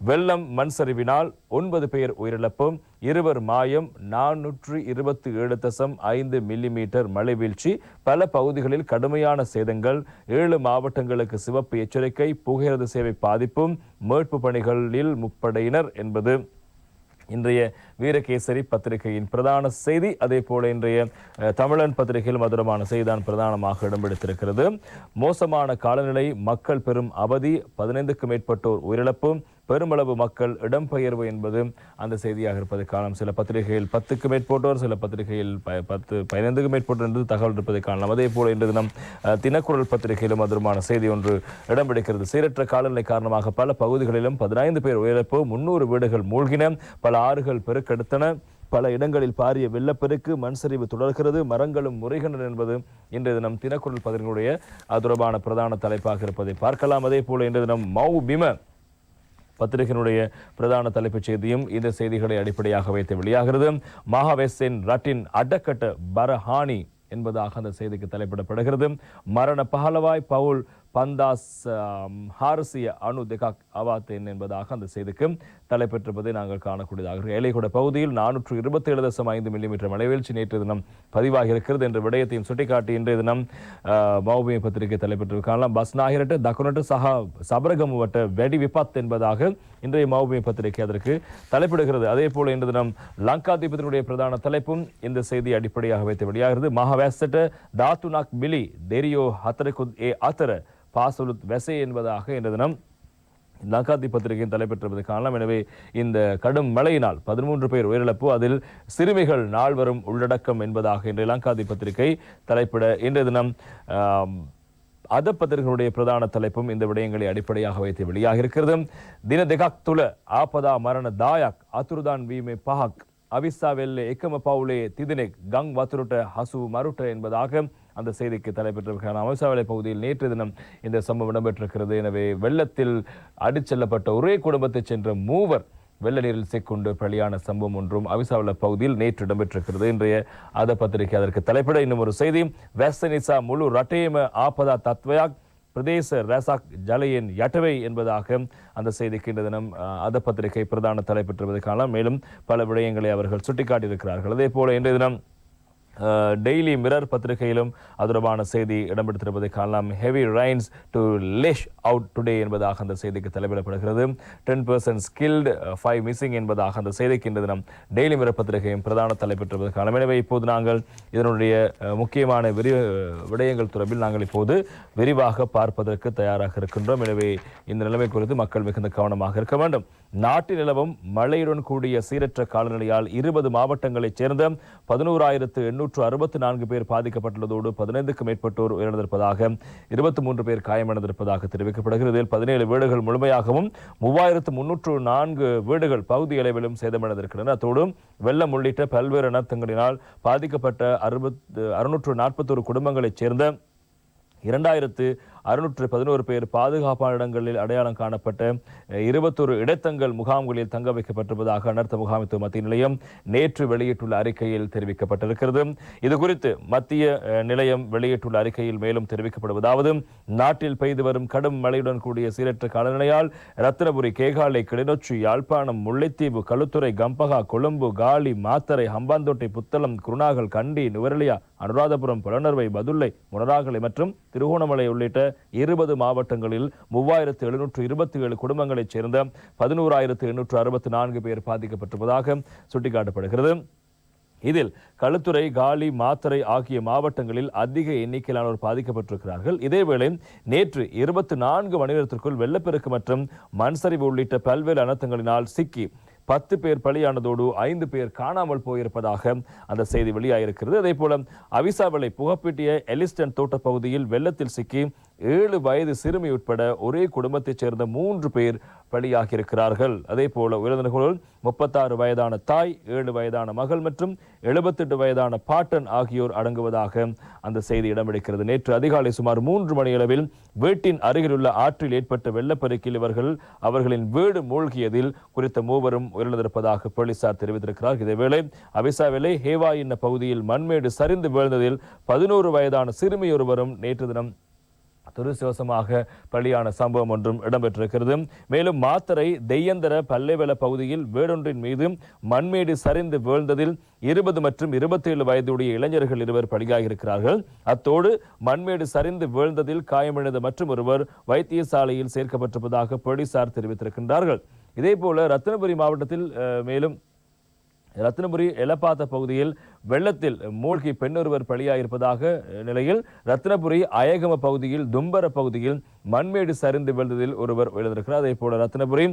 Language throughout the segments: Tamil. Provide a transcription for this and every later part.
வெள்ளம் மண் சரிவினால் ஒன்பது பேர் உயிரிழப்பும் இருவர் மாயம் நானூற்று இருபத்தி ஏழு தசம் ஐந்து மில்லிமீட்டர் மழை வீழ்ச்சி பல பகுதிகளில் கடுமையான சேதங்கள் ஏழு மாவட்டங்களுக்கு சிவப்பு எச்சரிக்கை புகையிரத சேவை பாதிப்பும் மீட்பு பணிகளில் முப்படையினர் என்பது இன்றைய வீரகேசரி பத்திரிகையின் பிரதான செய்தி. அதே போல இன்றைய தமிழன் பத்திரிகையில் மதுரமான செய்திதான் பிரதானமாக இடம்பெடுத்திருக்கிறது மோசமான காலநிலை மக்கள் பெரும் அவதி பதினைந்துக்கும் மேற்பட்டோர் உயிரிழப்பு பெருமளவு மக்கள் இடம்பெயர்வு என்பது அந்த செய்தியாக இருப்பதை காணலாம். சில பத்திரிகையில் பத்துக்கு மேற்பட்டோர் சில பத்திரிகையில் ப- பத்து பதினைந்துக்கு மேற்பட்டோர் என்று தகவல் இருப்பதை காணலாம். அதே போல இன்று தினம் தினக்குரல் பத்திரிகையிலும் மதுரமான செய்தி ஒன்று இடம்பெடுக்கிறது சீரற்ற காலநிலை காரணமாக பல பகுதிகளிலும் பதினைந்து பேர் உயிரிழப்பு முன்னூறு வீடுகள் மூழ்கின பல ஆறுகள் பெருக்கெடுத்தன பல இடங்களில் பாரிய வெள்ளப்பெருக்கு மண் சரிவு தொடர்கிறது மரங்களும் முறைகின்றன என்பது இன்றைய தினம் தினக்குரல் பத்திரிகையுடைய அது தொடர்பான பிரதான தலைப்பாக இருப்பதை பார்க்கலாம். அதே போல இன்றைய தினம் மௌ பிம பத்திரிகையினுடைய பிரதான தலைப்புச் செய்தியும் இந்த செய்திகளை அடிப்படையாக வைத்து வெளியாகிறது. மகாவேசின் ரட்டின் அடக்கட்ட பரஹானி என்பதாக அந்த செய்திக்கு தலைப்பிடப்படுகிறது. மரண பகலவாய் பவுல் பந்தாஸ் ஹாரசிய அணு திகாக் அவாத்தேன் என்பதாக அந்த செய்திக்கு தலைப்பெற்றிருப்பதை நாங்கள் காணக்கூடியதாக இருக்கு. பகுதியில் நானூற்று இருபத்தி ஏழு தசம் ஐந்து மில்லிமீட்டர் மழைவீழ்ச்சி நேற்று தினம் பதிவாகி இருக்கிறது என்ற விடயத்தையும் சுட்டிக்காட்டி இன்றைய தினம் மௌபிய பத்திரிகை தலைப்பெற்று காணலாம் பஸ் நாகிரட்டு தக்குனட்டு சஹா சபரகமுவட்ட வெடி விபத் என்பதாக இன்றைய மௌபிய பத்திரிகை அதற்கு தலைப்பிடுகிறது. அதே போல இன்று தினம் லங்காதிபதியினுடைய பிரதான தலைப்பும் இந்த செய்தி அடிப்படையாக வைத்து வெளியாகிறது. மகாவேசட்ட தாத்துனாக் மிலி தெரியோ ஹத்தரகுத் ஏ அத்தர பாசலுத் வெசை என்பதாக இன்று தினம் லங்காத்தி பத்திரிகையின் தலைப்பெற்றிருப்பது காணலாம். எனவே இந்த கடும் மழையினால் பதிமூன்று பேர் உயிரிழப்பு. அதில் சிறுமிகள் நால்வரும் உள்ளடக்கம் என்பதாக இன்றைய லங்காதி பத்திரிகை தலைப்பிட இன்றைய தினம் அத பத்திரிகைகளுடைய பிரதான தலைப்பும் இந்த விடயங்களை அடிப்படையாக வைத்து வெளியாக இருக்கிறது. தின திகாக் துல ஆபதா மரண தாயாக் அத்துருதான் வீமே பஹாக் අවිස්සාවෙල්ල එකම පවුලේ තිදෙනෙක් ගං වතුරට හසු மருட்ட என்பதாக அந்த செய்திக்கு தலைப்பெற்றிருக்கிறார் அமிர்சாவளை பகுதியில் நேற்று தினம் இந்த சம்பவம் இடம்பெற்றிருக்கிறது எனவே வெள்ளத்தில் அடிச்செல்லப்பட்ட ஒரே குடும்பத்தைச் சென்ற மூவர் வெள்ள நீரில் சிக்கொண்டு பலியான சம்பவம் ஒன்றும் அவிசாவள பகுதியில் நேற்று இடம்பெற்றிருக்கிறது இன்றைய அத பத்திரிகை அதற்கு தலைப்பிட இன்னும் ஒரு செய்தி வெஸ்டனிசா முழு ரட்டேம ஆபதா தத்வயாக் பிரதேச ரசாக் ஜலையின் யட்டவை என்பதாக அந்த செய்திக்கு இந்த தினம் அஹ், அத பத்திரிகை பிரதான தலைப்பெற்றுவதற்கான மேலும் பல விடயங்களை அவர்கள் சுட்டிக்காட்டியிருக்கிறார்கள். அதே போல இன்றைய தினம் டெய்லி மிரர் பத்திரிகையிலும் அது தொடர்பான செய்தி இடம்பெற்றிருப்பதை காணலாம். Heavy rains to lash out today என்பதாக அந்த செய்திக்கு தலைவிடப்படுகிறது ten persons killed five missing என்பதாக அந்த செய்திக்கு இந்த தினம் டெய்லி மிரர் பத்திரிகையும் பிரதான தலைப்பெற்றிருப்பதை காணலாம். எனவே இப்போது நாங்கள் இதனுடைய முக்கியமான விரி விடயங்கள் தொடர்பில் நாங்கள் இப்போது விரிவாக பார்ப்பதற்கு தயாராக இருக்கின்றோம். எனவே இந்த நிலைமை குறித்து மக்கள் மிகுந்த கவனமாக இருக்க வேண்டும். நாட்டில் நிலவும் மழையுடன் கூடிய சீரற்ற காலநிலையால் இருபது மாவட்டங்களைச் சேர்ந்த பதினோராயிரத்து எண்ணூற்று அறுபத்தி நான்கு பேர் பாதிக்கப்பட்டுள்ளதோடு பதினைந்துக்கும் மேற்பட்டோர் உயிரிழந்திருப்பதாக இருபத்தி மூன்று பேர் காயமடைந்திருப்பதாக தெரிவிக்கப்படுகிறது. இதில் பதினேழு வீடுகள் முழுமையாகவும் மூவாயிரத்து முன்னூற்று நான்கு வீடுகள் பகுதி அளவிலும் சேதமடைந்திருக்கின்றன. அத்தோடு வெள்ளம் உள்ளிட்ட பல்வேறு அனர்த்தங்களினால் பாதிக்கப்பட்ட அறுபத்து அறுநூற்று நாற்பத்தோரு குடும்பங்களைச் சேர்ந்த இரண்டாயிரத்து அறுநூற்று பதினோரு பேர் பாதுகாப்பான இடங்களில் அடையாளம் காணப்பட்ட இருபத்தொரு இடத்தங்கள் முகாம்களில் தங்க வைக்கப்பட்டிருப்பதாக அனர்த்த முகாமைத்துவ மத்திய நிலையம் நேற்று வெளியிட்டுள்ள அறிக்கையில் தெரிவிக்கப்பட்டிருக்கிறது. இது குறித்து மத்திய நிலையம் வெளியிட்டுள்ள அறிக்கையில் மேலும் தெரிவிக்கப்படுவதாவது நாட்டில் பெய்து வரும் கடும் மழையுடன் கூடிய சீரற்ற காலநிலையால் ரத்தினபுரி கேகாலை கிளிநொச்சி யாழ்ப்பாணம் முல்லைத்தீவு களுத்துறை கம்பகா கொழும்பு காலி மாத்தரை ஹம்பாந்தோட்டை புத்தளம் குருணாகல் கண்டி நுவரலியா அனுராதபுரம் புலனர்வை பதுல்லை முனராகலை மற்றும் திருகோணமலை உள்ளிட்ட இருபது மாவட்டங்களில் மூவாயிரத்து எழுநூற்று இருபத்தி ஏழு குடும்பங்களைச் சேர்ந்த பதினோராயிரத்து எண்ணூற்று அறுபத்தி நான்கு பேர் பாதிக்கப்பட்டிருப்பதாக சுட்டிக்காட்டப்படுகிறது. இதில் களுத்துறை காலி மாத்தறை ஆகிய மாவட்டங்களில் அதிக எண்ணிக்கையிலானோர் பாதிக்கப்பட்டிருக்கிறார்கள். இதேவேளை நேற்று இருபத்தி நான்கு மணி நேரத்திற்குள் வெள்ளப்பெருக்கு மற்றும் மண்சரிவு உள்ளிட்ட பல்வேறு அனர்த்தங்களினால் சிக்கி பத்து பேர் பலியானதோடு ஐந்து பேர் காணாமல் போயிருப்பதாக அந்த செய்தி வெளியாயிருக்கிறது. அதே போல அவிசாவளை புகப்பீட்டிய எலிஸ்டன் தோட்டப் பகுதியில் வெள்ளத்தில் சிக்கி ஏழு வயது சிறுமி உட்பட ஒரே குடும்பத்தைச் சேர்ந்த மூன்று பேர் பலியாகியிருக்கிறார்கள். அதே போல உயிரிழந்தவர்களுள் முப்பத்தாறு வயதான தாய் ஏழு வயதான மகள் மற்றும் எழுபத்தெட்டு வயதான பாட்டன் ஆகியோர் அடங்குவதாக அந்த செய்தி இடம்பிடிக்கிறது நேற்று அதிகாலை சுமார் மூன்று மணியளவில் வீட்டின் அருகிலுள்ள ஆற்றில் ஏற்பட்ட வெள்ளப்பெருக்கில் இவர்கள் அவர்களின் வீடு மூழ்கியதில் குறித்த மூவரும் உயிரிழந்திருப்பதாக போலீசார் தெரிவித்திருக்கிறார். இதேவேளை அபிசாவிலே ஹேவா என்ன பகுதியில் மண்மேடு சரிந்து வீழ்ந்ததில் பதினோரு வயதான சிறுமி ஒருவரும் நேற்று தினம் துருசிவசமாக பலியான சம்பவம் ஒன்றும் இடம்பெற்றிருக்கிறது. மேலும் மாத்தரை தெய்யந்தர பல்லைவல பகுதியில் வீடொன்றின் மீது மண்மேடு சரிந்து வீழ்ந்ததில் இருபது மற்றும் இருபத்தேழு வயதுடைய இளைஞர்கள் இருவர் பலியாகியிருக்கிறார்கள். அத்தோடு மண்மேடு சரிந்து வீழ்ந்ததில் காயமடைந்த மற்றும் ஒருவர் வைத்தியசாலையில் சேர்க்கப்பட்டிருப்பதாக போலீசார் தெரிவித்திருக்கின்றார்கள். இதேபோல ரத்தினபுரி மாவட்டத்தில் மேலும் ரத்தினபுரி எலப்பாத்த பகுதியில் வெள்ளத்தில் மூழ்கி பெண்ணொருவர் பலியாயிருப்பதாக நிலையில் ரத்னபுரி அயகம பகுதியில் தும்பர பகுதியில் மண்மேடு சரிந்து விழுந்ததில் ஒருவர் எழுந்திருக்கிறார் அதே போல ரத்னபுரி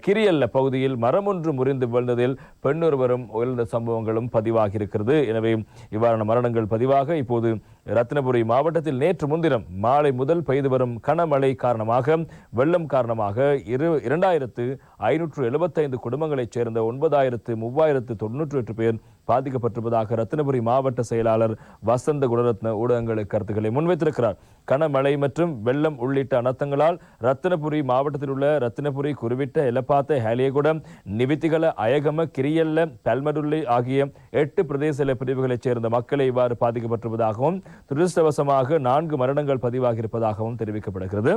கிரியல்ல பகுதியில் மரம் ஒன்று முறிந்து விழுந்ததில் பெண்ணொருவரும் உயர்ந்த சம்பவங்களும் பதிவாகி இருக்கிறது எனவே இவ்வாறான மரணங்கள் பதிவாக இப்போது ரத்னபுரி மாவட்டத்தில் நேற்று முன்தினம் மாலை முதல் பெய்து வரும் கனமழை காரணமாக வெள்ளம் காரணமாக இரு இரண்டாயிரத்து ஐநூற்று எழுபத்தைந்து குடும்பங்களைச் சேர்ந்த ஒன்பதாயிரத்து மூவாயிரத்து தொன்னூற்றி எட்டு பேர் பாதிக்கப்பட்டிருப்பதாக ரத்தினபுரி மாவட்ட செயலாளர் வசந்த குணரத்ன ஊடகங்களுக்கு கருத்துக்களை முன்வைத்திருக்கிறார். கனமழை மற்றும் வெள்ளம் உள்ளிட்ட அனர்த்தங்களால் ரத்தினபுரி மாவட்டத்தில் உள்ள ரத்தினபுரி குருவிட்ட எலப்பாத்த ஹேலியகுடம் நிவித்திகல அயகம கிரியல்ல பல்மடுள்ளி ஆகிய எட்டு பிரதேச பிரிவுகளைச் சேர்ந்த மக்களை இவ்வாறு பாதிக்கப்பட்டிருப்பதாகவும் துரதிருஷ்டவசமாக நான்கு மரணங்கள் பதிவாகியிருப்பதாகவும் தெரிவிக்கப்படுகிறது.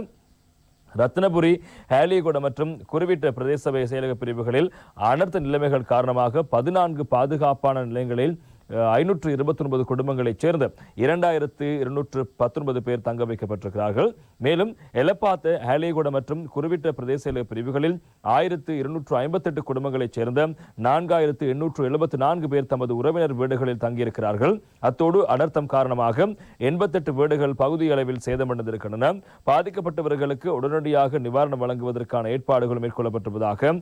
ரத்னபுரி ஹேலியகுட மற்றும் குருவிட்ட பிரதேச சபை செயலக பிரிவுகளில் அனர்த்த நிலைமைகள் காரணமாக பதினான்கு பாதுகாப்பான நிலையங்களில் ஐநூற்று இருபத்தி ஒன்பது குடும்பங்களைச் சேர்ந்த இரண்டாயிரத்து இருநூற்று பத்தொன்பது பேர் தங்க வைக்கப்பட்டிருக்கிறார்கள். மேலும் எலப்பாத்த ஹேலிகுடம் மற்றும் குருவிட்ட பிரதேச பிரிவுகளில் ஆயிரத்து இருநூற்று ஐம்பத்தெட்டு குடும்பங்களைச் சேர்ந்த நான்காயிரத்து எண்ணூற்று எழுபத்து நான்கு பேர் தமது உறவினர் வீடுகளில் தங்கியிருக்கிறார்கள். அத்தோடு அனர்த்தம் காரணமாக எண்பத்தெட்டு வீடுகள் பகுதி அளவில் சேதமடைந்திருக்கின்றன. பாதிக்கப்பட்டவர்களுக்கு உடனடியாக நிவாரணம் வழங்குவதற்கான ஏற்பாடுகள் மேற்கொள்ளப்பட்டிருப்பதாக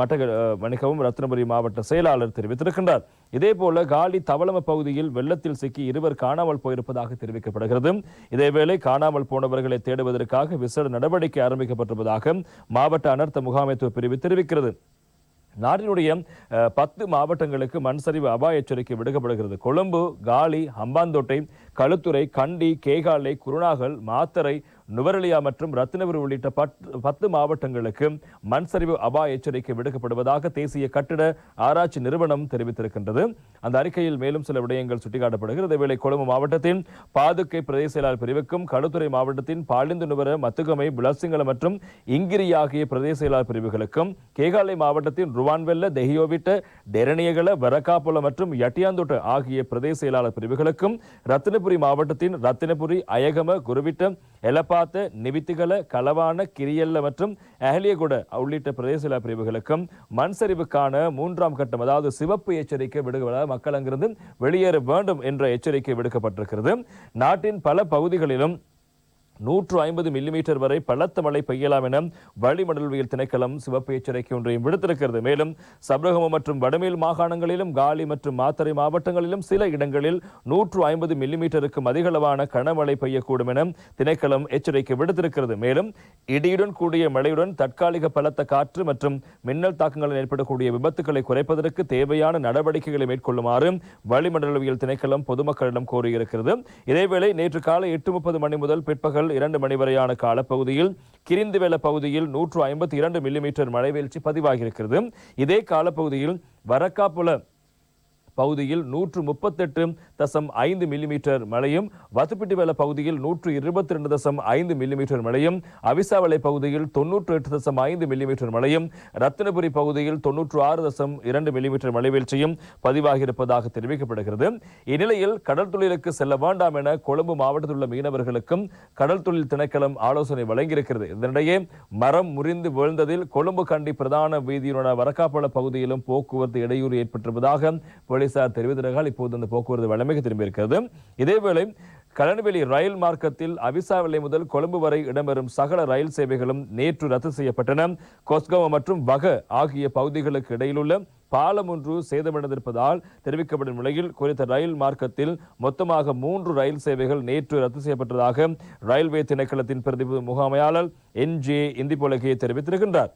மட்டக மட்ட ரத்னபுரி மாவட்ட செயலாளர் தெரிவித்திருக்கின்றார். இதேபோல காலி தவளம பகுதியில் வெள்ளத்தில் சிக்கி இருவர் காணாமல் போயிருப்பதாக தெரிவிக்கப்படுகிறது. இதேவேளை காணாமல் போனவர்களை தேடுவதற்காக விசேட நடவடிக்கை ஆரம்பிக்கப்பட்டிருப்பதாக மாவட்ட அனர்த்த முகாமைத்துவ பிரிவு தெரிவிக்கிறது. நாட்டினுடைய அஹ், பத்து மாவட்டங்களுக்கு மண் சரிவு அபாய எச்சரிக்கை விடுக்கப்படுகிறது. கொழும்பு காலி ஹம்பாந்தோட்டை களுத்துறை கண்டி கேகாலை குருணாகல் மாத்தரை நுவரெலியா மற்றும் ரத்தினபுரி உள்ளிட்ட பத்து பத்து மாவட்டங்களுக்கு மண் சரிவு அபாய எச்சரிக்கை விடுக்கப்படுவதாக தேசிய கட்டிட ஆராய்ச்சி நிறுவனம் தெரிவித்திருக்கின்றது. அந்த அறிக்கையில் மேலும் சில விடயங்கள் சுட்டிக்காட்டப்படுகிறது. இதேவேளை கொழும்பு மாவட்டத்தின் பாதுகை பிரதேச செயலாளர் பிரிவுக்கும் களுத்துறை மாவட்டத்தின் பாலிந்து நுவர மத்துகமை புலசிங்கள மற்றும் இங்கிரி ஆகிய பிரதேச செயலாளர் பிரிவுகளுக்கும் கேகாலை மாவட்டத்தின் ருவான்வெல்ல தெஹியோவிட்ட டெரணியகல வரக்காப்புல மற்றும் யட்டியாந்தோட்ட ஆகிய பிரதேச செயலாளர் பிரிவுகளுக்கும் ரத்தினபுரி மாவட்டத்தின் ரத்தினபுரி அயகம குருவிட்ட பார்த்த நிவித்திகல களவான கிரியல்ல மற்றும் அஹலியகுட உள்ளிட்ட பிரதேச பிரிவுகளுக்கும் மண் சரிவுக்கான மூன்றாம் கட்டம் அதாவது சிவப்பு எச்சரிக்கை விடுவதால் மக்கள் அங்கிருந்து வெளியேற வேண்டும் என்ற எச்சரிக்கை விடுக்கப்பட்டிருக்கிறது. நாட்டின் பல பகுதிகளிலும் நூற்று ஐம்பது மில்லிமீட்டர் வரை பலத்த மழை பெய்யலாம் என வளிமண்டலவியல் திணைக்களம் சிவப்பு எச்சரிக்கை ஒன்றையும் விடுத்திருக்கிறது. மேலும் சபரகம மற்றும் வடமேல் மாகாணங்களிலும் காலி மற்றும் மாத்தறை மாவட்டங்களிலும் சில இடங்களில் நூற்று ஐம்பது மில்லிமீட்டருக்கும் அதிகளவான கனமழை பெய்யக்கூடும் என திணைக்களம் எச்சரிக்கை விடுத்திருக்கிறது. மேலும் இடியுடன் கூடிய மழையுடன் தற்காலிக பலத்த காற்று மற்றும் மின்னல் தாக்கங்களில் ஏற்படக்கூடிய விபத்துக்களை குறைப்பதற்கு தேவையான நடவடிக்கைகளை மேற்கொள்ளுமாறு வளிமண்டலவியல் திணைக்களம் பொதுமக்களிடம் கோரியிருக்கிறது. இதேவேளை நேற்று காலை எட்டு முப்பது மணி முதல் பிற்பகல் இரண்டு மணி வரையான காலப்பகுதியில் கிரிந்துவெல பகுதியில் நூற்று ஐம்பத்தி இரண்டு மில்லிமீட்டர் மழை வீழ்ச்சி பதிவாகியிருக்கிறது. இதே காலப்பகுதியில் வரக்காப்புல பகுதியில் நூற்று முப்பத்தெட்டு தசம் ஐந்து மில்லிமீட்டர் மழையும் வத்துப்பிட்டிவெல பகுதியில் நூற்று இருபத்தி ரெண்டு தசம் ஐந்து மில்லிமீட்டர் மழையும் அவிசாவளை பகுதியில் தொன்னூற்று எட்டு தசம் ஐந்து மில்லிமீட்டர் மழையும் ரத்தினபுரி பகுதியில் தொன்னூற்று ஆறு தசம் இரண்டு மில்லிமீட்டர் மழை வீழ்ச்சியும் பதிவாகியிருப்பதாக தெரிவிக்கப்படுகிறது. இந்நிலையில் கடல் தொழிலுக்கு செல்ல வேண்டாம் என கொழும்பு மாவட்டத்தில் உள்ள மீனவர்களுக்கும் கடல் தொழில் திணைக்களம் ஆலோசனை வழங்கியிருக்கிறது. இதனிடையே மரம் முறிந்து வீழ்ந்ததில் கொழும்பு கண்டி பிரதான வீதியினுடைய வரக்காப்பள பகுதியிலும் போக்குவரத்து இடையூறு ஏற்பட்டிருப்பதாக போலீசார் தெரிவித்தார்கள் இப்போது அந்த போக்குவரத்து வழமைக்கு திரும்பியிருக்கிறது. இதேவேளை கலனவெளி ரயில் மார்க்கத்தில் அவிசாவிலை முதல் கொழும்பு வரை இடம்பெறும் சகல ரயில் சேவைகளும் நேற்று ரத்து செய்யப்பட்டன. கொஸ்கோவா மற்றும் வக ஆகிய பகுதிகளுக்கு இடையிலுள்ள பாலம் ஒன்று சேதமடைந்திருப்பதால் தெரிவிக்கப்படும் நிலையில் குறித்த ரயில் மார்க்கத்தில் மொத்தமாக மூன்று ரயில் சேவைகள் நேற்று ரத்து செய்யப்பட்டதாக ரயில்வே திணைக்களத்தின் பிரதிபு முகாமையாளர் என் ஜே இந்திபொலகே தெரிவித்திருக்கின்றார்.